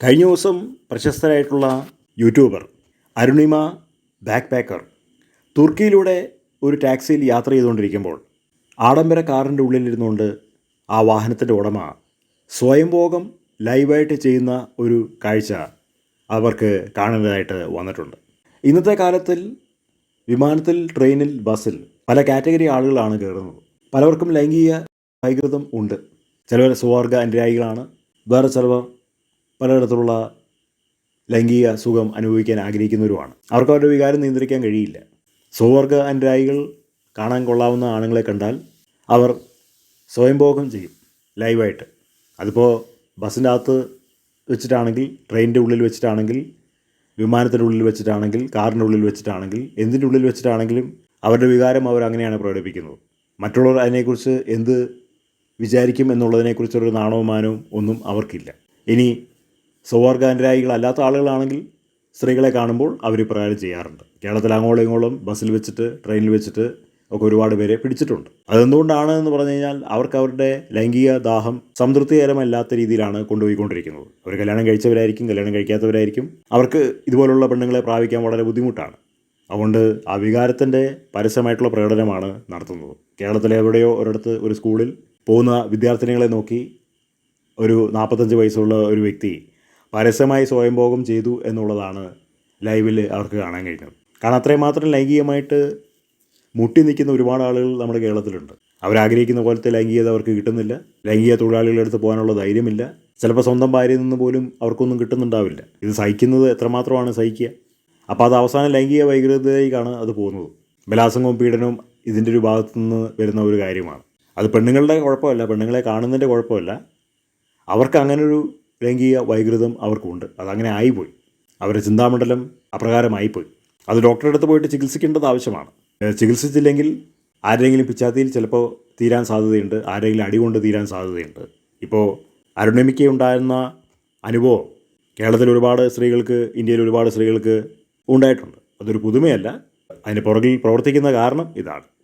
കഴിഞ്ഞ ദിവസം പ്രശസ്തരായിട്ടുള്ള യൂട്യൂബർ അരുണിമ ബാക്ക് പാക്കർ തുർക്കിയിലൂടെ ഒരു ടാക്സിയിൽ യാത്ര ചെയ്തുകൊണ്ടിരിക്കുമ്പോൾ ആഡംബര കാറിന്റെ ഉള്ളിലിരുന്നുകൊണ്ട് ആ വാഹനത്തിന്റെ ഉടമ സ്വയംഭോഗം ലൈവായിട്ട് ചെയ്യുന്ന ഒരു കാഴ്ച അവർക്ക് കാണേണ്ടതായിട്ട് വന്നിട്ടുണ്ട്. ഇന്നത്തെ കാലത്തിൽ വിമാനത്തിൽ ട്രെയിനിൽ ബസ്സിൽ പല കാറ്റഗറി ആളുകളാണ് കയറുന്നത്. പലവർക്കും ലൈംഗിക വൈകൃതം ഉണ്ട്. ചിലവർ സ്വർഗ അനുരായികളാണ് വേറെ ചിലവർ പലതരത്തിലുള്ള ലൈംഗിക സുഖം അനുഭവിക്കാൻ ആഗ്രഹിക്കുന്നവരുമാണ്. അവർക്ക് അവരുടെ വികാരം നിയന്ത്രിക്കാൻ കഴിയില്ല. സ്വവർഗ അനുരായികൾ കാണാൻ കൊള്ളാവുന്ന ആണുങ്ങളെ കണ്ടാൽ അവർ സ്വയംഭോഗം ചെയ്യും ലൈവായിട്ട്. അതിപ്പോൾ ബസ്സിന്റെ അകത്ത് വെച്ചിട്ടാണെങ്കിൽ ട്രെയിനിന്റെ ഉള്ളിൽ വെച്ചിട്ടാണെങ്കിൽ വിമാനത്തിന്റെ ഉള്ളിൽ വെച്ചിട്ടാണെങ്കിൽ കാറിന്റെ ഉള്ളിൽ വെച്ചിട്ടാണെങ്കിൽ എന്തിന്റെ ഉള്ളിൽ വെച്ചിട്ടാണെങ്കിലും അവരുടെ വികാരം അവർ അങ്ങനെയാണ് പ്രകടിപ്പിക്കുന്നത്. മറ്റുള്ളവർ അതിനെക്കുറിച്ച് എന്ത് വിചാരിക്കും എന്നുള്ളതിനെക്കുറിച്ചൊരു നാണവമാനവും ഒന്നും അവർക്കില്ല. ഇനി സ്വവർഗാനുരായികളല്ലാത്ത ആളുകളാണെങ്കിൽ സ്ത്രീകളെ കാണുമ്പോൾ അവർ ഇപ്രകാരം ചെയ്യാറുണ്ട്. കേരളത്തിൽ അങ്ങോളം ഇങ്ങോളം ബസ്സിൽ വെച്ചിട്ട് ട്രെയിനിൽ വെച്ചിട്ട് ഒക്കെ ഒരുപാട് പേരെ പിടിച്ചിട്ടുണ്ട്. അതെന്തുകൊണ്ടാണ് എന്ന് പറഞ്ഞു കഴിഞ്ഞാൽ അവർക്ക് അവരുടെ ലൈംഗിക ദാഹം സംതൃപ്തികരമല്ലാത്ത രീതിയിലാണ് കൊണ്ടുപോയിക്കൊണ്ടിരിക്കുന്നത്. അവർ കല്യാണം കഴിച്ചവരായിരിക്കും കല്യാണം കഴിക്കാത്തവരായിരിക്കും. അവർക്ക് ഇതുപോലുള്ള പെണ്ണുങ്ങളെ പ്രാപിക്കാൻ വളരെ ബുദ്ധിമുട്ടാണ്. അതുകൊണ്ട് ആ വികാരത്തിന്റെ പരസ്യമായിട്ടുള്ള പ്രകടനമാണ് നടത്തുന്നത്. കേരളത്തിലെ എവിടെയോ ഒരിടത്ത് ഒരു സ്കൂളിൽ പോകുന്ന വിദ്യാർത്ഥിനികളെ നോക്കി ഒരു നാൽപ്പത്തഞ്ച് വയസ്സുള്ള ഒരു വ്യക്തി പരസ്യമായി സ്വയംഭോഗം ചെയ്തു എന്നുള്ളതാണ് ലൈവിൽ അവർക്ക് കാണാൻ കഴിഞ്ഞത്. കാരണം അത്രയും മാത്രം ലൈംഗികമായിട്ട് മുട്ടി നിൽക്കുന്ന ഒരുപാട് ആളുകൾ നമ്മുടെ കേരളത്തിലുണ്ട്. അവരാഗ്രഹിക്കുന്ന പോലത്തെ ലൈംഗികത അവർക്ക് കിട്ടുന്നില്ല. ലൈംഗിക തൊഴിലാളികളുടെ അടുത്ത് പോകാനുള്ള ധൈര്യമില്ല. ചിലപ്പോൾ സ്വന്തം ഭാര്യയിൽ നിന്ന് പോലും അവർക്കൊന്നും കിട്ടുന്നുണ്ടാവില്ല. ഇത് സഹിക്കുന്നത് എത്രമാത്രമാണ് സഹിക്കുക? അപ്പോൾ അത് അവസാനം ലൈംഗിക വൈകൃതയിലേക്കാണ് അത് പോകുന്നത്. ബലാസംഗവും പീഡനവും ഇതിന്റെ ഒരു ഭാഗത്തു നിന്ന് വരുന്ന ഒരു കാര്യമാണ്. അത് പെണ്ണുങ്ങളുടെ കുഴപ്പമല്ല. പെണ്ണുങ്ങളെ കാണുന്നതിന്റെ കുഴപ്പമല്ല. അവർക്ക് അങ്ങനൊരു ലൈംഗിക വൈകൃതം അവർക്കുണ്ട്. അതങ്ങനെ ആയിപ്പോയി. അവരുടെ ചിന്താമണ്ഡലം അപ്രകാരമായിപ്പോയി. അത് ഡോക്ടറുടെ അടുത്ത് പോയിട്ട് ചികിത്സിക്കേണ്ടത് ആവശ്യമാണ്. ചികിത്സിച്ചില്ലെങ്കിൽ ആരെങ്കിലും പിച്ചാത്തിയിൽ ചിലപ്പോൾ തീരാൻ സാധ്യതയുണ്ട്. ആരെങ്കിലും അടികൊണ്ട് തീരാൻ സാധ്യതയുണ്ട്. ഇപ്പോൾ അരുണമിക്ക ഉണ്ടായിരുന്ന അനുഭവം കേരളത്തിൽ ഒരുപാട് സ്ത്രീകൾക്ക് ഇന്ത്യയിൽ ഒരുപാട് സ്ത്രീകൾക്ക് ഉണ്ടായിട്ടുണ്ട്. അതൊരു പുതുമയല്ല. അതിന് പുറകിൽ പ്രവർത്തിക്കുന്ന കാരണം ഇതാണ്.